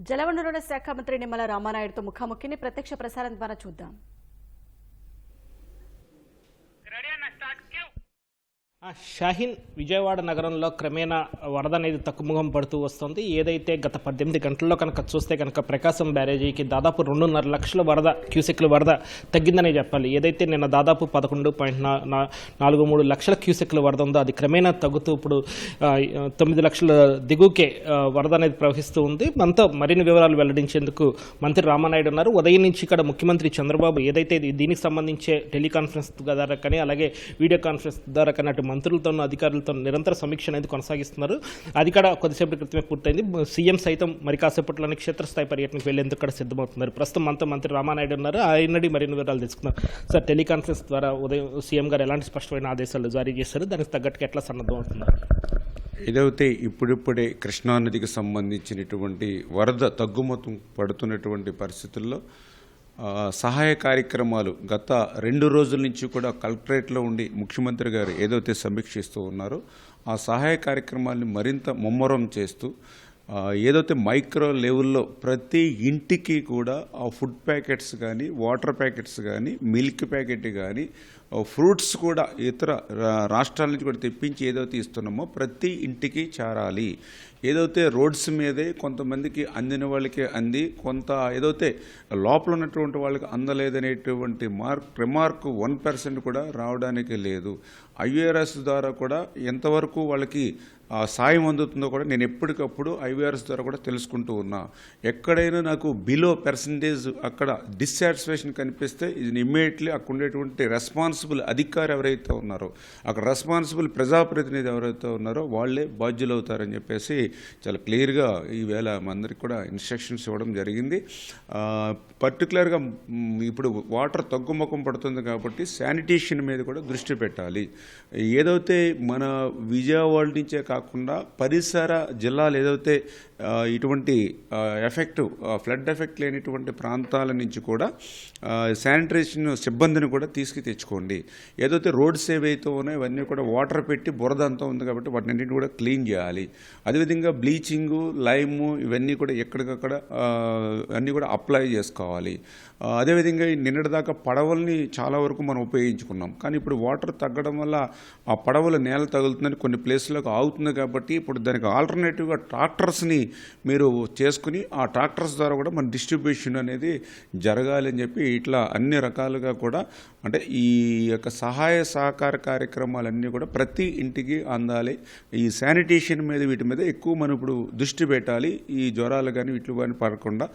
జలవనరుల శాఖ మంత్రి నిమ్మల రామానాయుడుతో ముఖాముఖిని ప్రత్యక్ష ప్రసారం ద్వారా చూద్దాం రెడీ అన్న స్టార్ట్ క్యూ ఆ షాహీన్ విజయవాడ నగరంలో క్రమేణా వరద అనేది తక్కుముఖం పడుతూ వస్తుంది. ఏదైతే గత పద్దెనిమిది గంటల్లో కనుక చూస్తే కనుక ప్రకాశం బ్యారేజీకి దాదాపు రెండున్నర లక్షల వరద క్యూసెక్ల వరద తగ్గిందనే చెప్పాలి. ఏదైతే నిన్న దాదాపు పదకొండు పాయింట్ నాలుగు మూడు లక్షల క్యూసెక్ల వరద ఉందో అది క్రమేణా తగ్గుతూ ఇప్పుడు తొమ్మిది లక్షల దిగుకే వరద అనేది ప్రవహిస్తూ ఉంది. మనతో మరిన్ని వివరాలు వెల్లడించేందుకు మంత్రి రామానాయుడు ఉన్నారు. ఉదయం నుంచి ఇక్కడ ముఖ్యమంత్రి చంద్రబాబు ఏదైతే దీనికి సంబంధించే టెలికాన్ఫరెన్స్ ద్వారా కానీ అలాగే వీడియో కాన్ఫరెన్స్ ద్వారా కానీ అటు మంత్రులతోనూ అధికారులతో నిరంతర సమీక్ష అనేది కొనసాగిస్తున్నారు. అది కూడా కొద్దిసేపటి క్రితమే పూర్తయింది. సీఎం సైతం మరి కాసేపట్లోనే క్షేత్రస్థాయి పర్యటనకు వెళ్ళేందుకు కూడా సిద్ధమవుతున్నారు. ప్రస్తుతం మనతో మంత్రి రామానాయుడు ఉన్నారు. ఆయనడి మరిన్ని వివరాలు తెలుసుకున్నారు సార్ టెలికాన్ఫరెన్స్ ద్వారా ఉదయం సీఎం గారు ఎలాంటి స్పష్టమైన ఆదేశాలు జారీ చేశారు? దానికి తగ్గట్టుగా ఎట్లా సన్నద్ధం అవుతున్నారు? ఏదైతే ఇప్పుడిప్పుడే కృష్ణానదికి సంబంధించినటువంటి వరద తగ్గుమతం పడుతున్నటువంటి పరిస్థితుల్లో సహాయ కార్యక్రమాలు గత రెండు రోజుల నుంచి కూడా కలెక్టరేట్లో ఉండి ముఖ్యమంత్రి గారు ఏదైతే సమీక్షిస్తూ ఉన్నారో ఆ సహాయ కార్యక్రమాల్ని మరింత ముమ్మరం చేస్తూ ఏదైతే మైక్రో లెవెల్లో ప్రతి ఇంటికి కూడా ఆ ఫుడ్ ప్యాకెట్స్ కానీ వాటర్ ప్యాకెట్స్ కానీ మిల్క్ ప్యాకెట్ కానీ ఫ్రూట్స్ కూడా ఇతర రా- రాష్ట్రాల నుంచి కూడా తెప్పించి ఏదైతే ఇస్తున్నామో ప్రతి ఇంటికి చేరాలి. ఏదైతే రోడ్స్ మీదే కొంతమందికి అందిన వాళ్ళకి అంది కొంత ఏదైతే లోపల ఉన్నటువంటి వాళ్ళకి అందలేదనేటువంటి మార్క్ రిమార్క్ వన్ పర్సెంట్ కూడా రావడానికి లేదు. ఐఏఆర్ఎస్ ద్వారా కూడా ఎంతవరకు వాళ్ళకి సాయం అందుతుందో కూడా నేను ఎప్పటికప్పుడు ఐవీఆర్ఎస్ ద్వారా కూడా తెలుసుకుంటూ ఉన్నా. ఎక్కడైనా నాకు బిలో పర్సంటేజ్ అక్కడ డిస్సాటిస్ఫాక్షన్ కనిపిస్తే ఇది ఇమ్మీడియట్లీ అక్కడ ఉండేటువంటి రెస్పాన్సిబుల్ అధికారి ఎవరైతే ఉన్నారో అక్కడ రెస్పాన్సిబుల్ ప్రజాప్రతినిధి ఎవరైతే ఉన్నారో వాళ్ళే బాధ్యులు అవుతారని చెప్పేసి చాలా క్లియర్గా ఈవేళ మా కూడా ఇన్స్ట్రక్షన్స్ ఇవ్వడం జరిగింది. పర్టికులర్గా ఇప్పుడు వాటర్ తగ్గుముఖం పడుతుంది కాబట్టి శానిటేషన్ మీద కూడా దృష్టి పెట్టాలి. ఏదైతే మన విజయవాడ నుంచే కాకుండా కాకుండా పరిసర జిల్లాలు ఏదైతే ఇటువంటి ఎఫెక్ట్ ఫ్లడ్ ఎఫెక్ట్ లేనిటువంటి ప్రాంతాల నుంచి కూడా శానిటేషన్ సిబ్బందిని కూడా తీసుకు తెచ్చుకోండి ఏదైతే రోడ్ సేవ్ అయితే ఉన్నాయో ఇవన్నీ కూడా వాటర్ పెట్టి బురద అంతా ఉంది కాబట్టి వాటిని కూడా క్లీన్ చేయాలి. అదేవిధంగా బ్లీచింగు లైము ఇవన్నీ కూడా ఎక్కడికక్కడ అన్నీ కూడా అప్లై చేసుకోవాలి. అదేవిధంగా నిన్నటిదాకా పడవల్ని చాలా వరకు మనం ఉపయోగించుకున్నాం. కానీ ఇప్పుడు వాటర్ తగ్గడం వల్ల ఆ పడవలు నేల తగులుతుందని కొన్ని ప్లేస్లకు ఆగుతుంది కాబట్టి ఇప్పుడు దానికి ఆల్టర్నేటివ్గా ట్రాక్టర్స్ని మీరు చేసుకుని ఆ ట్రాక్టర్స్ ద్వారా కూడా మన డిస్ట్రిబ్యూషన్ అనేది జరగాలి అని చెప్పి ఇట్లా అన్ని రకాలుగా కూడా అంటే ఈ యొక్క సహాయ సహకార కార్యక్రమాలన్నీ కూడా ప్రతి ఇంటికి అందాలి. ఈ శానిటేషన్ మీద వీటి మీద ఎక్కువ మనం ఇప్పుడు దృష్టి పెట్టాలి. ఈ జ్వరాలు కానీ వీటి కానీ పడకుండా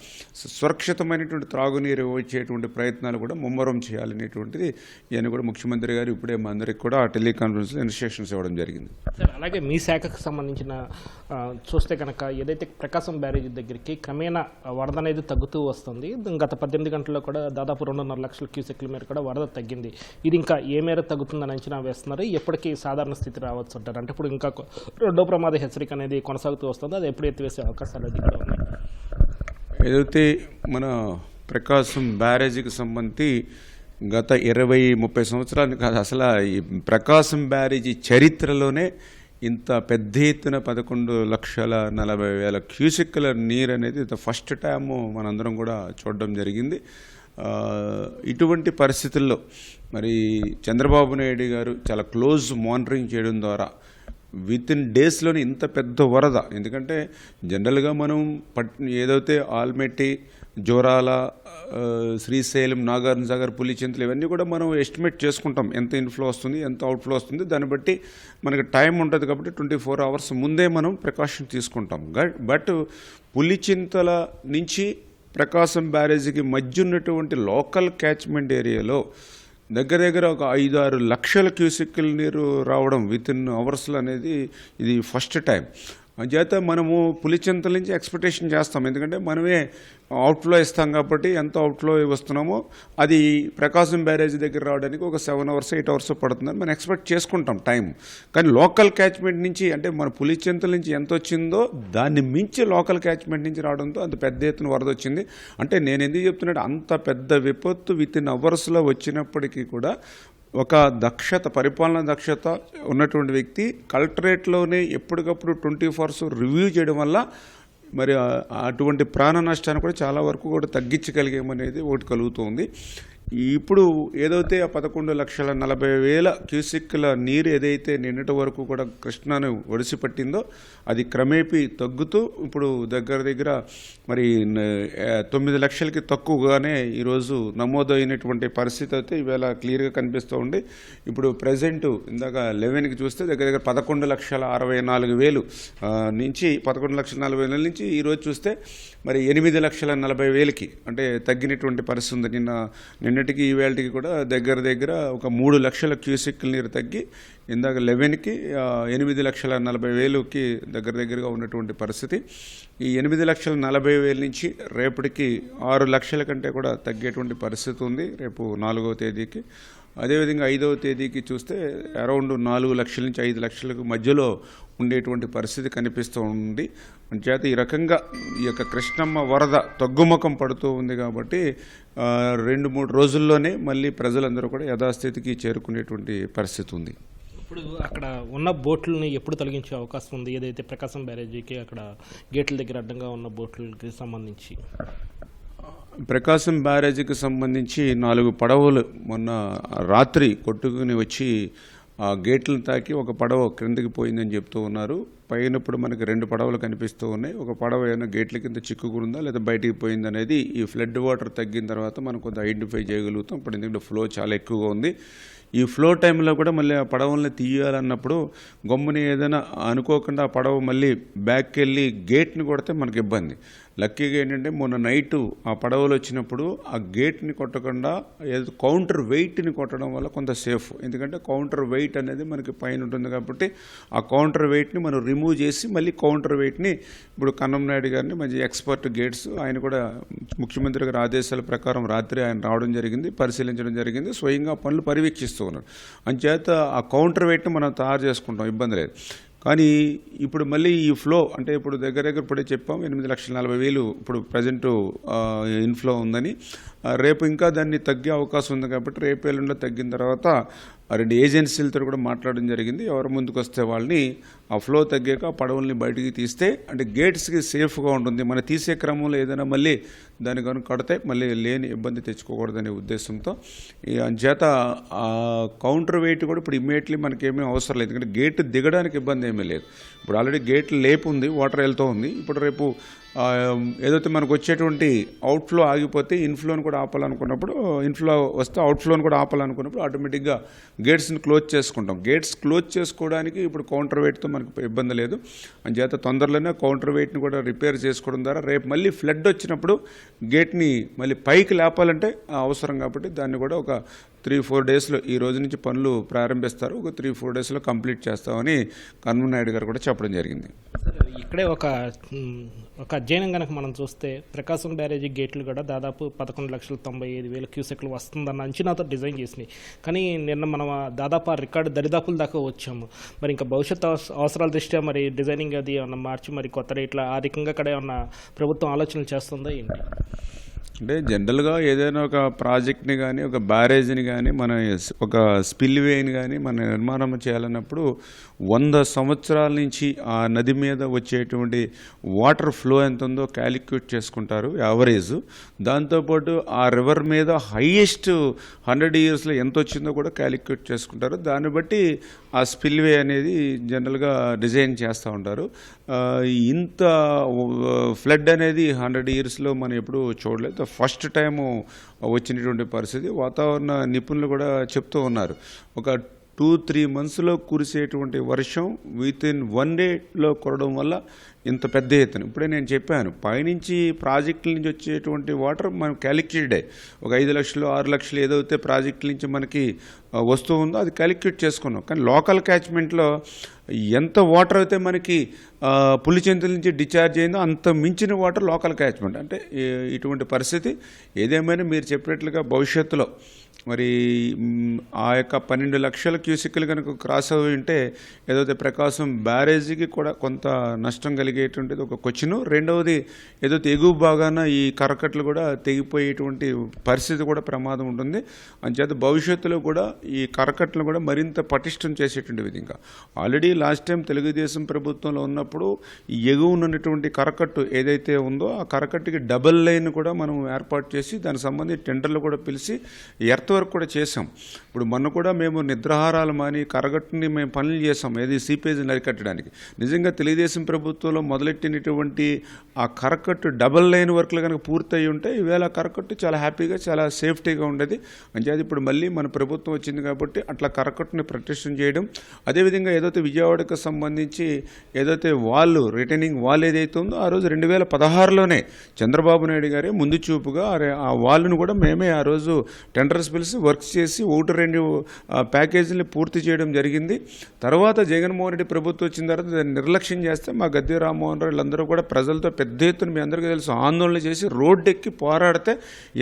సురక్షితమైనటువంటి త్రాగునీరు ఇచ్చేటువంటి ప్రయత్నాలు కూడా ముమ్మరం చేయాలనేటువంటిది ఇవన్నీ కూడా ముఖ్యమంత్రి గారు ఇప్పుడే మా అందరికి కూడా టెలికాన్ఫరెన్స్లో ఇన్స్ట్రక్షన్స్ ఇవ్వడం జరిగింది. అలాగే మీ శాఖకు సంబంధించిన చూస్తే కనుక ఏదైతే ప్రకాశం బ్యారేజ్ దగ్గరికి క్రమేణా వరద అనేది తగ్గుతూ వస్తుంది. గత పద్దెనిమిది గంటల్లో కూడా దాదాపు రెండున్నర లక్షల క్యూసెక్ల మేర కూడా వరద తగ్గింది. ఇది ఇంకా ఏ మేర తగ్గుతుందని అంచనా వేస్తున్నారు. ఎప్పటికీ సాధారణ స్థితి రావచ్చు అంటారు. అంటే ఇప్పుడు ఇంకా రెండో ప్రమాద హెచ్చరిక అనేది కొనసాగుతూ వస్తుంది. అది ఎప్పుడు ఎత్తివేసే అవకాశాలు అధికంగా ఉన్నాయి? ఏదైతే మన ప్రకాశం బ్యారేజీకి సంబంధించి గత ఇరవై ముప్పై సంవత్సరాలు కాదు అసలు ఈ ప్రకాశం బ్యారేజీ చరిత్రలోనే ఇంత పెద్ద ఎత్తున పదకొండు లక్షల నలభై వేల క్యూసిక్ల నీరు అనేది ఫస్ట్ టైము మనందరం కూడా చూడడం జరిగింది. ఇటువంటి పరిస్థితుల్లో మరి చంద్రబాబు నాయుడు గారు చాలా క్లోజ్ మానిటరింగ్ చేయడం ద్వారా విత్ ఇన్ డేస్లోనే ఇంత పెద్ద వరద. ఎందుకంటే జనరల్గా మనం పట్ ఏదైతే ఆల్మెట్టి జోరాల శ్రీశైలం నాగార్జున సాగర్ పులిచింతలు ఇవన్నీ కూడా మనం ఎస్టిమేట్ చేసుకుంటాం. ఎంత ఇన్ఫ్లో వస్తుంది ఎంత అవుట్ఫ్లో వస్తుంది దాన్ని బట్టి మనకి టైం ఉంటుంది కాబట్టి ట్వంటీ ఫోర్ అవర్స్ ముందే మనం ప్రికాషన్ తీసుకుంటాం. బట్ పులిచింతల నుంచి ప్రకాశం బ్యారేజీకి మధ్య ఉన్నటువంటి లోకల్ క్యాచ్మెంట్ ఏరియాలో దగ్గర దగ్గర ఒక ఐదు ఆరు లక్షల క్యూసిక్ల నీరు రావడం విత్ ఇన్ అవర్స్లో అనేది ఇది ఫస్ట్ టైం చేత మనము పులిచింతల నుంచి ఎక్స్పెక్టేషన్ చేస్తాం. ఎందుకంటే మనమే అవుట్లో ఇస్తాం కాబట్టి ఎంత అవుట్లో వస్తున్నామో అది ప్రకాశం బ్యారేజ్ దగ్గర రావడానికి ఒక సెవెన్ అవర్స్ ఎయిట్ అవర్స్ పడుతుందని మనం ఎక్స్పెక్ట్ చేసుకుంటాం టైం కానీ లోకల్ క్యాచ్మెంట్ నుంచి అంటే మన పులిచింతల నుంచి ఎంత వచ్చిందో దాన్ని మించి లోకల్ క్యాచ్మెంట్ నుంచి రావడంతో అంత పెద్ద ఎత్తున వరద వచ్చింది. అంటే నేను ఎందుకు చెప్తున్నాడు అంత పెద్ద విపత్తు విత్ ఇన్ అవర్స్లో వచ్చినప్పటికీ కూడా ఒక దక్షత పరిపాలన దక్షత ఉన్నటువంటి వ్యక్తి కలెక్టరేట్లోనే ఎప్పటికప్పుడు ట్వంటీ ఫోర్స్ రివ్యూ చేయడం వల్ల మరి అటువంటి ప్రాణ నష్టాన్ని కూడా చాలా వరకు కూడా తగ్గించగలిగామనేది ఒకటి కలుగుతుంది. ఇప్పుడు ఏదైతే ఆ పదకొండు లక్షల నలభై వేల క్యూసిక్ల నీరు ఏదైతే నిన్నటి వరకు కూడా కృష్ణాను ఒడిసి పట్టిందో అది క్రమేపీ తగ్గుతూ ఇప్పుడు దగ్గర దగ్గర మరి తొమ్మిది లక్షలకి తక్కువగానే ఈరోజు నమోదైనటువంటి పరిస్థితి అయితే ఈవేళ క్లియర్గా కనిపిస్తూ ఉంది. ఇప్పుడు ప్రజెంట్ ఇందాక లెవెన్కి చూస్తే దగ్గర దగ్గర పదకొండు లక్షల అరవై నాలుగు వేలు నుంచి పదకొండు లక్షల నలభై వేల నుంచి ఈరోజు చూస్తే మరి ఎనిమిది లక్షల నలభై వేలకి అంటే తగ్గినటువంటి పరిస్థితి ఉంది. నిన్న నిన్నటికి ఈవేళకి కూడా దగ్గర దగ్గర ఒక మూడు లక్షల క్యూసిక్ నీరు తగ్గి ఇందాక లెవెన్కి ఎనిమిది లక్షల నలభై వేలుకి దగ్గర దగ్గరగా ఉన్నటువంటి పరిస్థితి. ఈ ఎనిమిది లక్షల నలభై వేల నుంచి రేపటికి ఆరు లక్షల కంటే కూడా తగ్గేటువంటి పరిస్థితి ఉంది. రేపు నాలుగవ తేదీకి అదేవిధంగా ఐదవ తేదీకి చూస్తే అరౌండ్ నాలుగు లక్షల నుంచి ఐదు లక్షలకు మధ్యలో ఉండేటువంటి పరిస్థితి కనిపిస్తూ ఉంది. చేత ఈ రకంగా ఈ యొక్క కృష్ణమ్మ వరద తగ్గుముఖం పడుతూ ఉంది కాబట్టి రెండు మూడు రోజుల్లోనే మళ్ళీ ప్రజలందరూ కూడా యథాస్థితికి చేరుకునేటువంటి పరిస్థితి ఉంది. ఇప్పుడు అక్కడ ఉన్న బోట్లని ఎప్పుడు తొలగించే అవకాశం ఉంది? ఏదైతే ప్రకాశం బ్యారేజీకి అక్కడ గేట్ల దగ్గర అడ్డంగా ఉన్న బోట్లకి సంబంధించి? ప్రకాశం బ్యారేజీకి సంబంధించి నాలుగు పడవలు మొన్న రాత్రి కొట్టుకుని వచ్చి ఆ గేట్లను తాకి ఒక పడవ క్రిందకి పోయిందని చెప్తూ ఉన్నారు. పైనప్పుడు మనకి రెండు పడవలు కనిపిస్తూ ఉన్నాయి. ఒక పడవ ఏమైనా గేట్ల కింద చిక్కుకుందా లేదా బయటికి పోయింది అనేది ఈ ఫ్లడ్ వాటర్ తగ్గిన తర్వాత మనం కొంత ఐడెంటిఫై చేయగలుగుతాం. ఇప్పుడు ఎందుకంటే ఫ్లో చాలా ఎక్కువగా ఉంది. ఈ ఫ్లో టైంలో కూడా మళ్ళీ ఆ పడవల్ని తీయాలన్నప్పుడు గమ్ముని ఏదైనా అనుకోకుండా ఆ పడవ మళ్ళీ బ్యాక్కి వెళ్ళి గేట్ని కొడితే మనకి ఇబ్బంది. లక్కీగా ఏంటంటే మొన్న నైట్ ఆ పడవలు వచ్చినప్పుడు ఆ గేట్ని కొట్టకుండా ఏదో కౌంటర్ వెయిట్ని కొట్టడం వల్ల కొంత సేఫ్. ఎందుకంటే కౌంటర్ వెయిట్ అనేది మనకి పైన ఉంటుంది కాబట్టి ఆ కౌంటర్ వెయిట్ని మనం రిమూవ్ చేసి మళ్ళీ కౌంటర్ వెయిట్ని ఇప్పుడు కన్నం నాయుడు గారిని మంచి ఎక్స్పర్ట్ గేట్స్ ఆయన కూడా ముఖ్యమంత్రి గారి ఆదేశాల ప్రకారం రాత్రి ఆయన రావడం జరిగింది పరిశీలించడం జరిగింది స్వయంగా పనులు పర్యవేక్షిస్తూ ఉన్నారు. అంచేత ఆ కౌంటర్ వెయిట్ని మనం తయారు చేసుకుంటాం ఇబ్బంది లేదు. కానీ ఇప్పుడు మళ్ళీ ఈ ఫ్లో అంటే ఇప్పుడు దగ్గర దగ్గర ఇప్పుడే చెప్పాం ఎనిమిది లక్షల నలభై వేలు ఇప్పుడు ప్రజెంట్ ఇన్ఫ్లో ఉందని. రేపు ఇంకా దాన్ని తగ్గే అవకాశం ఉంది కాబట్టి రేపు ఎల్లుండిలో తగ్గిన తర్వాత రెండు ఏజెన్సీలతో కూడా మాట్లాడడం జరిగింది. ఎవరు ముందుకు వస్తే వాళ్ళని ఆ ఫ్లో తగ్గాక పడవల్ని బయటికి తీస్తే అంటే గేట్స్కి సేఫ్గా ఉంటుంది. మన తీసే క్రమంలో ఏదైనా మళ్ళీ దాని కనుక కడితే మళ్ళీ లేని ఇబ్బంది తెచ్చుకోకూడదనే ఉద్దేశంతో. ఈ అంచేత ఆ కౌంటర్ వెయిట్ కూడా ఇప్పుడు ఇమ్మీడియట్లీ మనకేమీ అవసరం లేదు. ఎందుకంటే గేట్ దిగడానికి ఇబ్బంది ఏమీ లేదు. ఇప్పుడు ఆల్రెడీ గేట్ లేపు ఉంది వాటర్ వెళ్తూ ఉంది ఇప్పుడు రేపు ఏదైతే మనకు వచ్చేటువంటి అవుట్ఫ్లో ఆగిపోతే ఇన్ఫ్లోని కూడా ఆపాలనుకున్నప్పుడు ఇన్ఫ్లో వస్తే అవుట్ఫ్లోని కూడా ఆపాలనుకున్నప్పుడు ఆటోమేటిక్గా గేట్స్ని క్లోజ్ చేసుకుంటాం. గేట్స్ క్లోజ్ చేసుకోవడానికి ఇప్పుడు కౌంటర్ వెయిట్తో మనకు ఇబ్బంది లేదు. అంచేత తొందరలోనే కౌంటర్ వెయిట్ని కూడా రిపేర్ చేసుకోవడం ద్వారా రేపు మళ్ళీ ఫ్లడ్ వచ్చినప్పుడు గేట్ని మళ్ళీ పైకి లేపాలంటే అవసరం కాబట్టి దాన్ని కూడా ఒక త్రీ ఫోర్ డేస్లో ఈ రోజు నుంచి పనులు ప్రారంభిస్తారు. ఒక త్రీ ఫోర్ డేస్లో కంప్లీట్ చేస్తామని కన్వన్ నాయుడు గారు కూడా చెప్పడం జరిగింది. అక్కడే ఒక ఒక అధ్యయనం కనుక మనం చూస్తే ప్రకాశం బ్యారేజీ గేట్లు కూడా దాదాపు పదకొండు లక్షల తొంభై ఐదు వేల క్యూసెక్లు వస్తుందన్న అంచనాతో డిజైన్ చేసినాయి. కానీ నిన్న మనం దాదాపు ఆ రికార్డు దరిదాపుల దాకా వచ్చాము. మరి ఇంకా భవిష్యత్ అవస- అవసరాల దృష్ట్యా మరి డిజైనింగ్ అది ఏమన్నా మార్చి మరి కొత్త రేట్ల ఆ రకంగా అక్కడ ఏమన్నా ప్రభుత్వం ఆలోచనలు చేస్తుందా ఏంటి? అంటే జనరల్గా ఏదైనా ఒక ప్రాజెక్ట్ని కానీ ఒక బ్యారేజ్ని కానీ మన ఒక స్పిల్వేని కానీ మన నిర్మాణం చేయాలన్నప్పుడు వంద సంవత్సరాల నుంచి ఆ నది మీద వచ్చేటువంటి వాటర్ ఫ్లో ఎంత ఉందో క్యాలిక్యులేట్ చేసుకుంటారు యావరేజ్. దాంతోపాటు ఆ రివర్ మీద హైయెస్ట్ హండ్రెడ్ ఇయర్స్లో ఎంత వచ్చిందో కూడా క్యాలిక్యులేట్ చేసుకుంటారు. దాన్ని బట్టి ఆ స్పిల్వే అనేది జనరల్గా డిజైన్ చేస్తూ ఉంటారు. ఇంత ఫ్లడ్ అనేది హండ్రెడ్ ఇయర్స్లో మనం ఎప్పుడూ చూడలేదు. ఫస్ట్ టైము వచ్చినటువంటి పరిస్థితి. వాతావరణ నిపుణులు కూడా చెప్తూ ఉన్నారు. ఒక టూ త్రీ మంత్స్లో కురిసేటువంటి వర్షం వితిన్ వన్ డేలో కురడం వల్ల ఇంత పెద్ద ఎత్తున. ఇప్పుడే నేను చెప్పాను పైనుంచి ప్రాజెక్టుల నుంచి వచ్చేటువంటి వాటర్ మనం క్యాలిక్యులేటే ఒక ఐదు లక్షలు ఆరు లక్షలు ఏదైతే ప్రాజెక్టుల నుంచి మనకి వస్తూ ఉందో అది క్యాలిక్యులేట్ చేసుకున్నాం. కానీ లోకల్ క్యాచ్మెంట్లో ఎంత వాటర్ అయితే మనకి ఆ, పులిచెంతుల నుంచి డిశ్చార్జ్ అయిందో అంత మించిన వాటర్ లోకల్ క్యాచ్మెంట్ అంటే ఇటువంటి పరిస్థితి ఏదేమైనా మీరు చెప్పినట్లుగా భవిష్యత్తులో మరి ఆ యొక్క పన్నెండు లక్షల క్యూసిక్లు కనుక క్రాస్ అయి ఉంటే ఏదైతే ప్రకాశం బ్యారేజీకి కూడా కొంత నష్టం కలిగేటువంటిది ఒక క్వశ్చన్. రెండవది ఏదైతే ఎగువ భాగాన ఈ కరకట్లు కూడా తెగిపోయేటువంటి పరిస్థితి కూడా ప్రమాదం ఉంటుంది. అంచేత భవిష్యత్తులో కూడా ఈ కరకట్లు కూడా మరింత పటిష్టం చేసేటువంటి విధంగా ఆల్రెడీ లాస్ట్ టైం తెలుగుదేశం ప్రభుత్వంలో ఉన్నప్పుడు ఎగువ ఉన్నటువంటి కరకట్టు ఏదైతే ఉందో ఆ కరకట్టుకి డబుల్ లైన్ కూడా మనం ఏర్పాటు చేసి దానికి సంబంధించి టెండర్లు కూడా పిలిచి ఎర్త్ వర్క్ కూడా చేసాం ఇప్పుడు మొన్న కూడా మేము నిద్రాహారాలు మాని కరగట్టుని మేము పనులు చేసాం ఏది సీపేజ్ నరికట్టడానికి. నిజంగా తెలుగుదేశం ప్రభుత్వంలో మొదలెట్టినటువంటి ఆ కరకట్టు డబల్ లైన్ వర్క్లు కనుక పూర్తయి ఉంటే ఈవేళ కరకట్టు చాలా హ్యాపీగా చాలా సేఫ్టీగా ఉండేది. అంచేది ఇప్పుడు మళ్ళీ మన ప్రభుత్వం వచ్చింది కాబట్టి అట్లా కరకట్టుని ప్రతిష్టం చేయడం. అదేవిధంగా ఏదైతే విజయవాడకు సంబంధించి ఏదైతే వాళ్ళు రిటర్నింగ్ వాల్ ఏదైతే ఉందో ఆ రోజు రెండు వేల పదహారులోనే చంద్రబాబు నాయుడు గారే ముందు చూపుగా ఆ ఆ వాళ్ళను కూడా మేమే ఆ రోజు టెండర్స్ ప్రిన్సిపల్స్ వర్క్ చేసి ఒకటి రెండు ఆ, ప్యాకేజీలు పూర్తి చేయడం జరిగింది. తర్వాత జగన్మోహన్ రెడ్డి ప్రభుత్వం వచ్చిన తర్వాత దాన్ని నిర్లక్ష్యం చేస్తే మా గద్దె రామ్మోహన్ రావు కూడా ప్రజలతో పెద్ద ఎత్తున మీ అందరికీ తెలుసు ఆందోళన చేసి రోడ్డు ఎక్కి పోరాడితే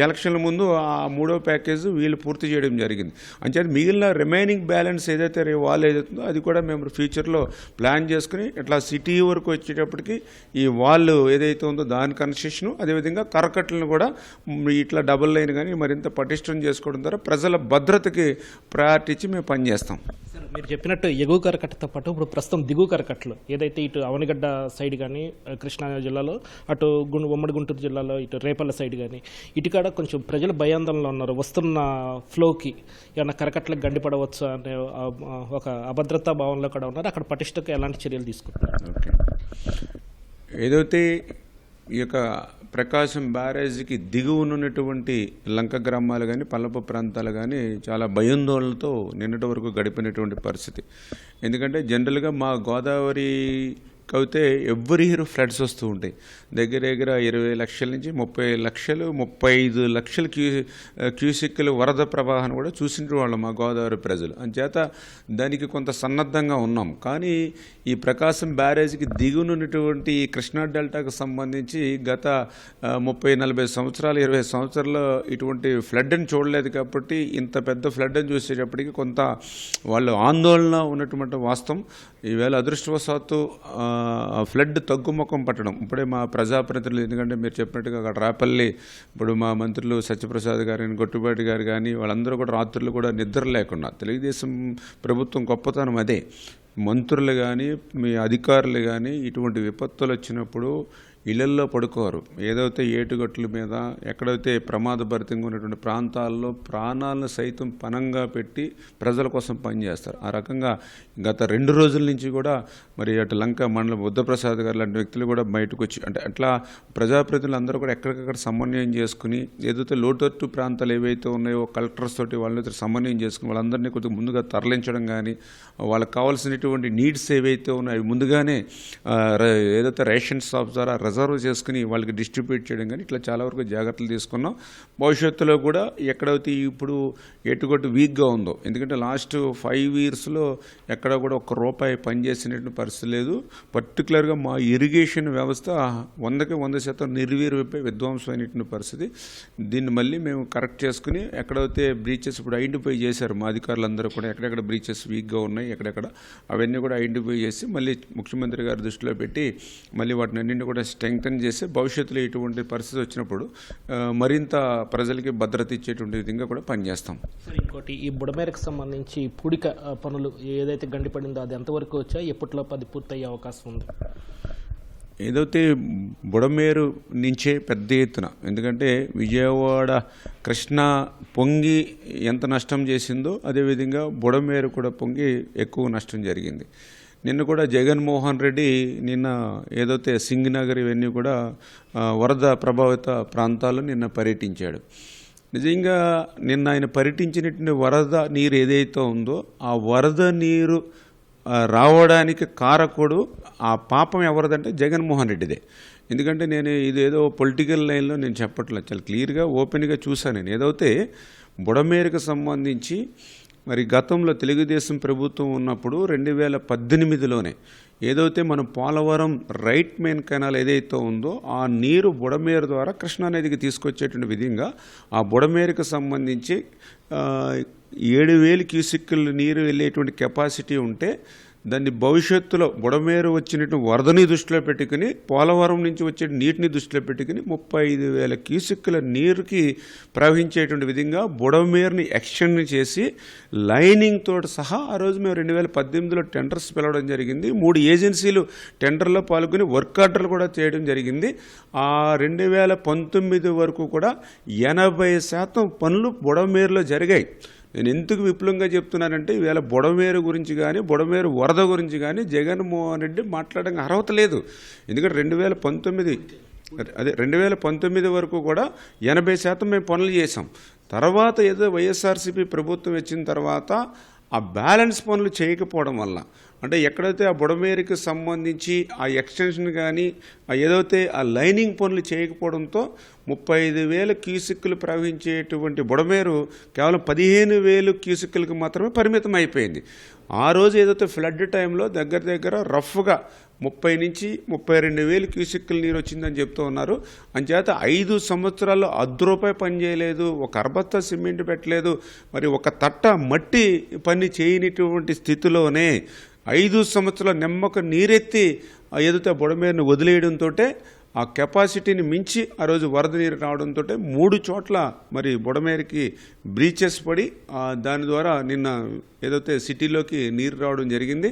ఎలక్షన్ల ముందు ఆ మూడో ప్యాకేజ్ వీళ్ళు పూర్తి చేయడం జరిగింది. అంచేది మిగిలిన రిమైనింగ్ బ్యాలెన్స్ ఏదైతే వాల్ ఏదైతుందో అది కూడా మేము ఫ్యూచర్లో ప్లాన్ చేసుకుని ఇట్లా సిటీ వరకు వచ్చేటప్పటికి ఈ వాల్ ఏదైతే ఉందో దాని కన్స్ట్రక్షన్ అదేవిధంగా కరకట్లను కూడా ఇట్లా డబుల్ లైన్ కానీ మరింత పటిష్టం చేసుకోవడం ద్వారా ప్రజల భద్రతకి ప్రయారిటీ ఇచ్చి మేము పనిచేస్తాం. సార్ మీరు చెప్పినట్టు ఎగువ కరకట్టతో పాటు ఇప్పుడు ప్రస్తుతం దిగువ కరకట్టలు ఏదైతే ఇటు అవనిగడ్డ సైడ్ కానీ కృష్ణా జిల్లాలో అటు గుండు ఉమ్మడి గుంటూరు జిల్లాలో ఇటు రేపల్ల సైడ్ కానీ ఇటుకాడ కొంచెం ప్రజలు భయాందోళనలో ఉన్నారు. వస్తున్న ఫ్లోకి ఏమన్నా కరకట్టలకు గండిపడవచ్చు అనే ఒక అభద్రతా భావంలో కూడా ఉన్నారు. అక్కడ పటిష్టకు ఎలాంటి చర్యలు తీసుకుంటున్నారు? ఏదైతే ఈ యొక్క ప్రకాశం బ్యారేజీకి దిగువనున్నటువంటి లంక గ్రామాలు కానీ పల్లపు ప్రాంతాలు కానీ చాలా భయాందోళనలతో నిన్నటి వరకు గడిపినటువంటి పరిస్థితి. ఎందుకంటే జనరల్గా మా గోదావరి అయితే ఎవ్రీ ఇయర్ ఫ్లడ్స్ వస్తూ ఉంటాయి. దగ్గర దగ్గర ఇరవై లక్షల నుంచి ముప్పై లక్షలు ముప్పై ఐదు లక్షల క్యూ క్యూసిక్కులు వరద ప్రవాహాన్ని కూడా చూసింటి వాళ్ళం మా గోదావరి ప్రజలు. అంచేత దానికి కొంత సన్నద్ధంగా ఉన్నాం. కానీ ఈ ప్రకాశం బ్యారేజ్కి దిగునున్నటువంటి కృష్ణా డెల్టాకు సంబంధించి గత ముప్పై నలభై సంవత్సరాలు ఇరవై సంవత్సరాల్లో ఇటువంటి ఫ్లడ్ని చూడలేదు కాబట్టి ఇంత పెద్ద ఫ్లడ్ని చూసేటప్పటికి కొంత వాళ్ళు ఆందోళన ఉన్నటువంటి వాస్తవం. ఈవేళ అదృష్టవశాత్తు ఫ్లడ్ తగ్గుముఖం పట్టడం. ఇప్పుడే మా ప్రజాప్రతినిధులు ఎందుకంటే మీరు చెప్పినట్టుగా అక్కడ రాపల్లి ఇప్పుడు మా మంత్రులు సత్యప్రసాద్ గారు కానీ గొట్టుబాటి గారు కానీ వాళ్ళందరూ కూడా రాత్రులు కూడా నిద్ర లేకుండా తెలుగుదేశం ప్రభుత్వం గొప్పతనం అదే. మంత్రులు కానీ మీ అధికారులు కానీ ఇటువంటి విపత్తులు వచ్చినప్పుడు ఇళ్ళల్లో పడుకోరు. ఏదైతే ఏటుగట్ల మీద ఎక్కడైతే ప్రమాదభరితంగా ఉన్నటువంటి ప్రాంతాల్లో ప్రాణాలను సైతం పనంగా పెట్టి ప్రజల కోసం పనిచేస్తారు. ఆ రకంగా గత రెండు రోజుల నుంచి కూడా మరి అటు లంక మండలం బుద్ధప్రసాద్ గారు లాంటి వ్యక్తులు కూడా బయటకు వచ్చి అంటే అట్లా ప్రజాప్రతినిధులు అందరూ కూడా ఎక్కడికక్కడ సమన్వయం చేసుకుని ఏదైతే లోటట్టు ప్రాంతాలు ఏవైతే ఉన్నాయో కలెక్టర్స్ తోటి వాళ్ళతో సమన్వయం చేసుకుని వాళ్ళందరినీ కొద్దిగా ముందుగా తరలించడం కానీ వాళ్ళకి కావాల్సినటువంటి నీడ్స్ ఏవైతే ఉన్నాయో అవి ముందుగానే ఏదైతే రేషన్ షాప్స్ ద్వారా రిజర్వ్ చేసుకుని వాళ్ళకి డిస్ట్రిబ్యూట్ చేయడం కానీ ఇట్లా చాలా వరకు జాగ్రత్తలు తీసుకున్నాం. భవిష్యత్తులో కూడా ఎక్కడైతే ఇప్పుడు ఎటుగొట్టు వీక్గా ఉందో ఎందుకంటే లాస్ట్ ఫైవ్ ఇయర్స్లో ఎక్కడ కూడా ఒక్క రూపాయి పనిచేసినటువంటి పరిస్థితి లేదు. పర్టికులర్గా మా ఇరిగేషన్ వ్యవస్థ వందకి వంద శాతం నిర్వీర్యపై విధ్వంసమైనటువంటి పరిస్థితి. దీన్ని మళ్ళీ మేము కరెక్ట్ చేసుకుని ఎక్కడైతే బ్రీచెస్ ఇప్పుడు ఐడెంటిఫై చేశారు మా అధికారులందరూ కూడా ఎక్కడెక్కడ బ్రీచెస్ వీక్గా ఉన్నాయి ఎక్కడెక్కడ అవన్నీ కూడా ఐడెంటిఫై చేసి మళ్ళీ ముఖ్యమంత్రి గారి దృష్టిలో పెట్టి మళ్ళీ వాటిని అన్నింటినీ కూడా స్ట్రెంగ్తన్ చేసి భవిష్యత్తులో ఇటువంటి పరిస్థితి వచ్చినప్పుడు మరింత ప్రజలకి భద్రత ఇచ్చేటువంటి విధంగా కూడా పనిచేస్తాం. సార్ ఇంకోటి ఈ బుడమేరకు సంబంధించి పూడిక పనులు ఏదైతే గండిపడిందో అది ఎంతవరకు వచ్చా? ఎప్పటిలోపు అది పూర్తయ్యే అవకాశం ఉంది? ఏదైతే బుడమేరు నుంచే పెద్ద ఎత్తున ఎందుకంటే విజయవాడ కృష్ణా పొంగి ఎంత నష్టం చేసిందో అదేవిధంగా బుడమేరు కూడా పొంగి ఎక్కువ నష్టం జరిగింది. నిన్న కూడా జగన్మోహన్ రెడ్డి నిన్న ఏదైతే సింగనగర్ ఇవన్నీ కూడా వరద ప్రభావిత ప్రాంతాలు నిన్న పర్యటించాడు. నిజంగా నిన్న ఆయన పర్యటించినటువంటి వరద నీరు ఏదైతే ఉందో ఆ వరద నీరు రావడానికి కారకుడు ఆ పాపం ఎవరిదంటే జగన్మోహన్ రెడ్డిదే. ఎందుకంటే నేను ఇదేదో పొలిటికల్ లైన్లో నేను చెప్పట్లేదు. చాలా క్లియర్గా ఓపెన్గా చూశాను నేను. ఏదైతే బుడమేరుకు సంబంధించి మరి గతంలో తెలుగుదేశం ప్రభుత్వం ఉన్నప్పుడు రెండు వేల పద్దెనిమిదిలోనే ఏదైతే మన పోలవరం రైట్ మెయిన్ కెనాల్ ఏదైతే ఉందో ఆ నీరు బుడమేరు ద్వారా కృష్ణానదికి తీసుకొచ్చేటువంటి విధంగా ఆ బుడమేరుకు సంబంధించి ఏడు వేలు క్యూసిక్కులు నీరు వెళ్ళేటువంటి కెపాసిటీ ఉంటే దాన్ని భవిష్యత్తులో బుడమేరు వచ్చినట్టు వరదని దృష్టిలో పెట్టుకుని పోలవరం నుంచి వచ్చే నీటిని దృష్టిలో పెట్టుకుని ముప్పై ఐదు వేల క్యూసెక్కుల నీరుకి ప్రవహించేటువంటి విధంగా బుడమేరుని ఎక్స్టెండ్ చేసి లైనింగ్ తోటి సహా ఆ రోజు మేము రెండు వేల పద్దెనిమిదిలో టెండర్స్ పిలవడం జరిగింది. మూడు ఏజెన్సీలు టెండర్లో పాల్గొని వర్క్ ఆర్డర్లు కూడా చేయడం జరిగింది. ఆ రెండు వేల పంతొమ్మిది వరకు కూడా ఎనభై శాతం పనులు బుడమేరులో జరిగాయి. నేను ఎందుకు విపులంగా చెప్తున్నానంటే ఈవేళ బుడమేరు గురించి కానీ బుడమేరు వరద గురించి కానీ జగన్మోహన్ రెడ్డి మాట్లాడడానికి అర్హత లేదు. ఎందుకంటే రెండు వేల పంతొమ్మిది అదే రెండు వేల పంతొమ్మిది వరకు కూడా ఎనభై శాతం మేము పనులు చేసాం తర్వాత ఏదో వైఎస్ఆర్సీపీ ప్రభుత్వం వచ్చిన తర్వాత ఆ బ్యాలెన్స్ పనులు చేయకపోవడం వల్ల అంటే ఎక్కడైతే ఆ బుడమేరికి సంబంధించి ఆ ఎక్స్టెన్షన్ కానీ ఆ ఏదైతే ఆ లైనింగ్ పనులు చేయకపోవడంతో ముప్పై ఐదు వేల క్యూసిక్కులు ప్రవహించేటువంటి బుడమేరు కేవలం పదిహేను వేలు క్యూసిక్కులకు మాత్రమే పరిమితం అయిపోయింది. ఆ రోజు ఏదైతే ఫ్లడ్ టైంలో దగ్గర దగ్గర రఫ్గా ముప్పై నుంచి ముప్పై రెండు వేలు క్యూసిక్కులు నీరు వచ్చిందని చెప్తూ ఉన్నారు. అంచేత ఐదు సంవత్సరాల్లో అర్ధ రూపాయి పని చేయలేదు ఒక అర్బత్త సిమెంట్ పెట్టలేదు మరి ఒక తట్ట మట్టి పని చేయనిటువంటి స్థితిలోనే ఐదు సంవత్సరాల నెమ్మక నీరెత్తి ఆ ఏదైతే బుడమేరుని వదిలేయడంతో ఆ కెపాసిటీని మించి ఆ రోజు వరద నీరు రావడంతో మూడు చోట్ల మరి బుడమేరికి బ్రీచెస్ పడి దాని ద్వారా నిన్న ఏదైతే సిటీలోకి నీరు రావడం జరిగింది.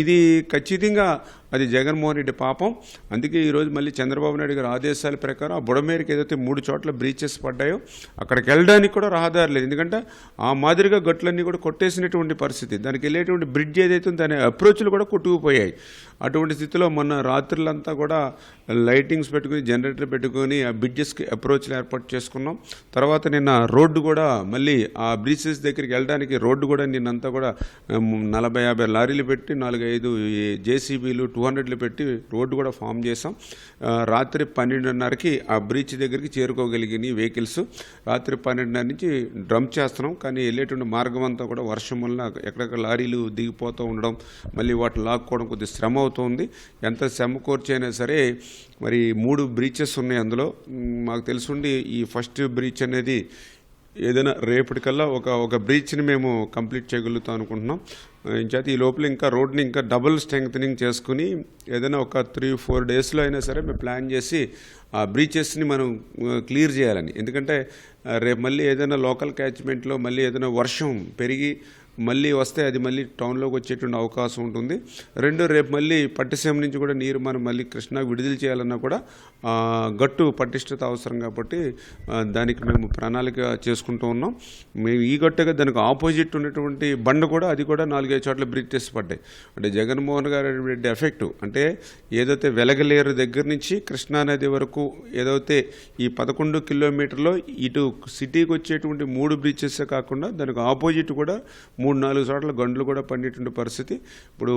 ఇది ఖచ్చితంగా అది జగన్మోహన్ రెడ్డి పాపం. అందుకే ఈరోజు మళ్ళీ చంద్రబాబు నాయుడు గారి ఆదేశాల ప్రకారం ఆ బుడమేరకు ఏదైతే మూడు చోట్ల బ్రీచెస్ పడ్డాయో అక్కడికి వెళ్ళడానికి కూడా రహదారి లేదు. ఎందుకంటే ఆ మాదిరిగా గట్లన్నీ కూడా కొట్టేసినటువంటి పరిస్థితి. దానికి వెళ్ళేటువంటి బ్రిడ్జ్ ఏదైతే ఉందో దాని అప్రోచ్లు కూడా కొట్టుకుపోయాయి. అటువంటి స్థితిలో మొన్న రాత్రులంతా కూడా లైటింగ్స్ పెట్టుకుని జనరేటర్ పెట్టుకొని ఆ బ్రిడ్జెస్కి అప్రోచ్లు ఏర్పాటు చేసుకున్నాం. తర్వాత నిన్న రోడ్డు కూడా మళ్ళీ ఆ బ్రిడ్జెస్ దగ్గరికి వెళ్ళడానికి రోడ్డు కూడా నిన్నంతా కూడా నలభై యాభై లారీలు పెట్టి నాలుగైదు జేసీబీలు టూ హండ్రెడ్లు పెట్టి రోడ్డు కూడా ఫామ్ చేసాం రాత్రి పన్నెండున్నరకి ఆ బ్రిడ్జ్ దగ్గరికి చేరుకోగలిగినాయి వెహికల్స్. రాత్రి పన్నెండున్నర నుంచి డ్రమ్ చేస్తున్నాం. కానీ వెళ్ళేటువంటి మార్గం అంతా కూడా వర్షం వల్ల ఎక్కడెక్కడ లారీలు దిగిపోతూ ఉండడం మళ్ళీ వాటిని లాక్కోవడం కొద్దిగా శ్రమ అవుతుంది. ఎంత శ్రమ కోర్చైనా సరే మరి మూడు బ్రీచెస్ ఉన్నాయి అందులో. మాకు తెలుసుండి ఈ ఫస్ట్ బ్రీచ్ అనేది ఏదైనా రేపటికల్లా ఒక ఒక బ్రీచ్ని మేము కంప్లీట్ చేయగలుగుతాం అనుకుంటున్నాం. ఇంచేత ఈ లోపల ఇంకా రోడ్ని ఇంకా డబుల్ స్ట్రెంగ్త్నింగ్ చేసుకుని ఏదైనా ఒక త్రీ ఫోర్ డేస్లో అయినా సరే మేము ప్లాన్ చేసి ఆ బ్రీచెస్ని మనం క్లియర్ చేయాలని. ఎందుకంటే రేపు మళ్ళీ ఏదైనా లోకల్ క్యాచ్మెంట్లో మళ్ళీ ఏదైనా వర్షం పెరిగి మళ్ళీ వస్తే అది మళ్ళీ టౌన్లోకి వచ్చేటువంటి అవకాశం ఉంటుంది. రెండు రేపు మళ్ళీ పట్టిసీమ నుంచి కూడా నీరు మనం మళ్ళీ కృష్ణా విడుదల చేయాలన్నా కూడా గట్టు పటిష్టత అవసరం కాబట్టి దానికి మేము ప్రణాళిక చేసుకుంటూ ఉన్నాం. మేము ఈ గట్టుగా దానికి ఆపోజిట్ ఉన్నటువంటి బండ కూడా అది కూడా నాలుగైదు చోట్ల బ్రిడ్జెస్ పడ్డాయి. అంటే జగన్మోహన్ గారి రెడ్డి ఎఫెక్ట్ అంటే ఏదైతే వెలగలేరు దగ్గర నుంచి కృష్ణానది వరకు ఏదైతే ఈ పదకొండు కిలోమీటర్లో ఇటు సిటీకి వచ్చేటువంటి మూడు బ్రిడ్జెస్ కాకుండా దానికి ఆపోజిట్ కూడా మూడు నాలుగు చోట్ల గండ్లు కూడా పండేటువంటి పరిస్థితి. ఇప్పుడు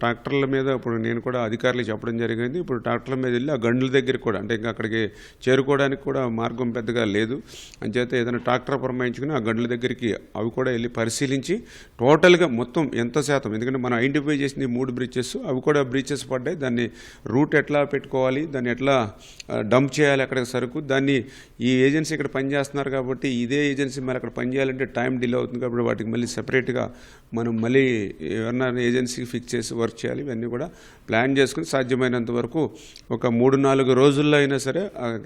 ట్రాక్టర్ల మీద ఇప్పుడు నేను కూడా అధికారులు చెప్పడం జరిగింది. ఇప్పుడు ట్రాక్టర్ల మీద వెళ్ళి ఆ గండ్ల దగ్గర కూడా అంటే ఇంకా అక్కడికి చేరుకోవడానికి కూడా మార్గం పెద్దగా లేదు. అంచేత ఏదైనా ట్రాక్టర్ పురమాయించుకుని ఆ గండ్ల దగ్గరికి అవి కూడా వెళ్ళి పరిశీలించి టోటల్గా మొత్తం ఎంత శాతం ఎందుకంటే మనం ఐడెంటిఫై చేసింది మూడు బ్రిడ్జెస్. అవి కూడా బ్రిడ్జెస్ పడ్డాయి. దాన్ని రూట్ ఎట్లా పెట్టుకోవాలి? దాన్ని ఎట్లా డంప్ చేయాలి అక్కడ సరుకు? దాన్ని ఈ ఏజెన్సీ ఇక్కడ పనిచేస్తున్నారు కాబట్టి ఇదే ఏజెన్సీ మరి అక్కడ పనిచేయాలంటే టైం డిలే అవుతుంది కాబట్టి వాటికి మళ్ళీ సెపరేట్ సెపరేట్గా మనం మళ్ళీ ఎవరన్నా ఏజెన్సీకి ఫిక్స్ చేసి వర్క్ చేయాలి ఇవన్నీ కూడా ప్లాన్ చేసుకుని సాధ్యమైనంత వరకు ఒక మూడు నాలుగు రోజుల్లో అయినా సరే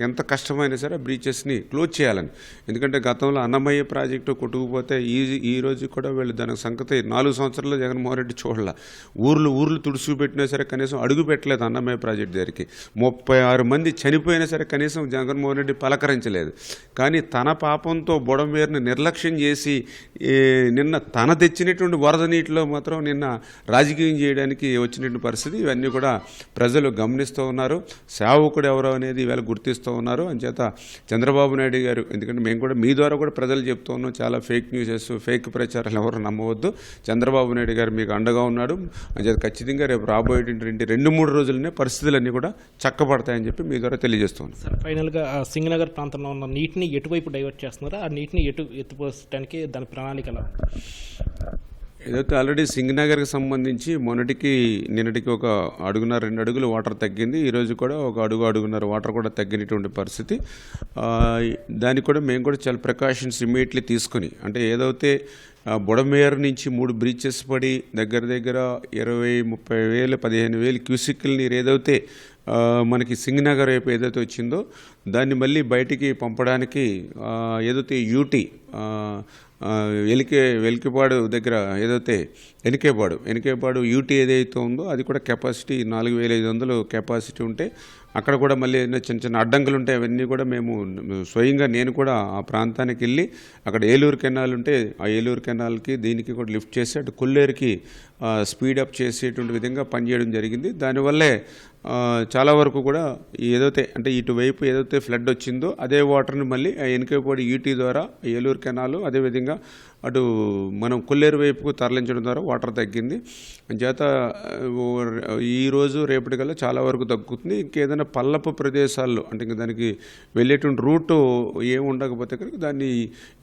ఎంత కష్టమైనా సరే బ్రీచెస్ని క్లోజ్ చేయాలని. ఎందుకంటే గతంలో అన్నమయ్య ప్రాజెక్టు కొట్టుకుపోతే ఈ ఈ రోజు కూడా వీళ్ళు దానికి సంగతి నాలుగు సంవత్సరాల్లో జగన్మోహన్ రెడ్డి చూడాల. ఊర్లు ఊర్లు తుడుసు పెట్టినా సరే కనీసం అడుగు పెట్టలేదు అన్నమయ్య ప్రాజెక్ట్ దగ్గరికి. ముప్పై ఆరు మంది చనిపోయినా సరే కనీసం జగన్మోహన్ రెడ్డి పలకరించలేదు. కానీ తన పాపంతో బుడమేరుని నిర్లక్ష్యం చేసి నిన్న తన తెచ్చినటువంటి వరద నీటిలో మాత్రం నిన్న రాజకీయం చేయడానికి వచ్చినటువంటి పరిస్థితి. ఇవన్నీ కూడా ప్రజలు గమనిస్తూ ఉన్నారు. సేవకుడు ఎవరు అనేది ఇవాళ గుర్తిస్తూ ఉన్నారు. అంచేత చంద్రబాబు నాయుడు గారు ఎందుకంటే మేము కూడా మీ ద్వారా కూడా ప్రజలు చెప్తూ ఉన్నాం చాలా ఫేక్ న్యూసెస్ ఫేక్ ప్రచారాలు ఎవరు నమ్మవద్దు. చంద్రబాబు నాయుడు గారు మీకు అండగా ఉన్నాడు. అంచేత ఖచ్చితంగా రేపు రాబోయేటువంటి రెండు మూడు రోజులనే పరిస్థితులన్నీ కూడా చక్కబడతాయని చెప్పి మీ ద్వారా తెలియజేస్తున్నాం సార్ ఫైనల్గా సింగనగర్ ప్రాంతంలో ఉన్న నీటిని ఎటువైపు డైవర్ట్ చేస్తున్నారో? ఆ నీటిని ఎటు ఎత్తిపోసడానికి దాని ప్రణాళిక ఎలా? ఏదైతే ఆల్రెడీ సింగనగర్కి సంబంధించి మొన్నటికి నిన్నటికి ఒక అడుగున్నర రెండు అడుగులు వాటర్ తగ్గింది. ఈరోజు కూడా ఒక అడుగు అడుగున్నర వాటర్ కూడా తగ్గినటువంటి పరిస్థితి. దానికి కూడా మేము కూడా చాలా ప్రికాషన్స్ ఇమీడియట్లీ తీసుకుని అంటే ఏదైతే బుడమేయర్ బుడమేరు నుంచి మూడు బ్రీచెస్ పడి దగ్గర దగ్గర ఇరవై ముప్పై వేలు పదిహేను వేలు క్యూసిక్ల నీరు ఏదైతే మనకి సింగనగర్ వైపు ఏదైతే వచ్చిందో దాన్ని మళ్ళీ బయటికి పంపడానికి ఏదైతే యూటీ ఎలికే వెలికే వెలికిపాడు దగ్గర ఏదైతే ఎనికేపాడు ఎనికేపాడు యూటీ ఏదైతే ఉందో అది కూడా కెపాసిటీ నాలుగు వేల ఐదు వందలు కెపాసిటీ ఉంటే అక్కడ కూడా మళ్ళీ ఏదైనా చిన్న చిన్న అడ్డంకులు ఉంటాయి అవన్నీ కూడా మేము స్వయంగా నేను కూడా ఆ ప్రాంతానికి వెళ్ళి అక్కడ ఏలూరు కెనాల్ ఉంటే ఆ ఏలూరు కెనాల్కి దీనికి కూడా లిఫ్ట్ చేసి అటు కొల్లేరుకి స్పీడప్ చేసేటువంటి విధంగా పనిచేయడం జరిగింది. దానివల్లే చాలా వరకు కూడా ఏదైతే అంటే ఇటువైపు ఏదైతే ఫ్లడ్ వచ్చిందో అదే వాటర్ని మళ్ళీ ఆ ఎన్కేపాడు ఈటీ ద్వారా ఏలూరు కెనాలు అదేవిధంగా అటు మనం కొల్లేరు వైపుకు తరలించడం ద్వారా వాటర్ తగ్గింది. చేత ఈరోజు రేపటికల్లా చాలా వరకు తగ్గుతుంది. ఇంకేదైనా పల్లపు ప్రదేశాల్లో అంటే ఇంకా దానికి వెళ్ళేటువంటి రూట్ ఏమి ఉండకపోతే కనుక దాన్ని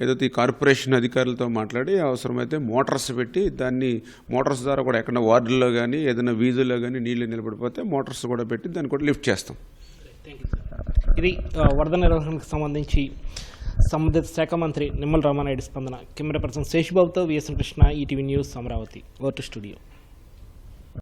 ఏదైతే ఈ కార్పొరేషన్ అధికారులతో మాట్లాడి అవసరమైతే మోటార్స్ పెట్టి దాన్ని మోటార్స్ ద్వారా కూడా ఎక్కడ వార్డుల్లో కానీ ఏదైనా వీధుల్లో కానీ నీళ్ళు నిలబడిపోతే మోటార్స్ కూడా పెట్టి దాన్ని కూడా లిఫ్ట్ చేస్తాం. ఇది వరద నిర్వహణకు సంబంధించి సంబంధిత శాఖ మంత్రి నిమ్మల రామానాయుడు స్పందన. Camera person శేషుబాబుతో VSN Krishna ETV news Amaravati. Vote studio.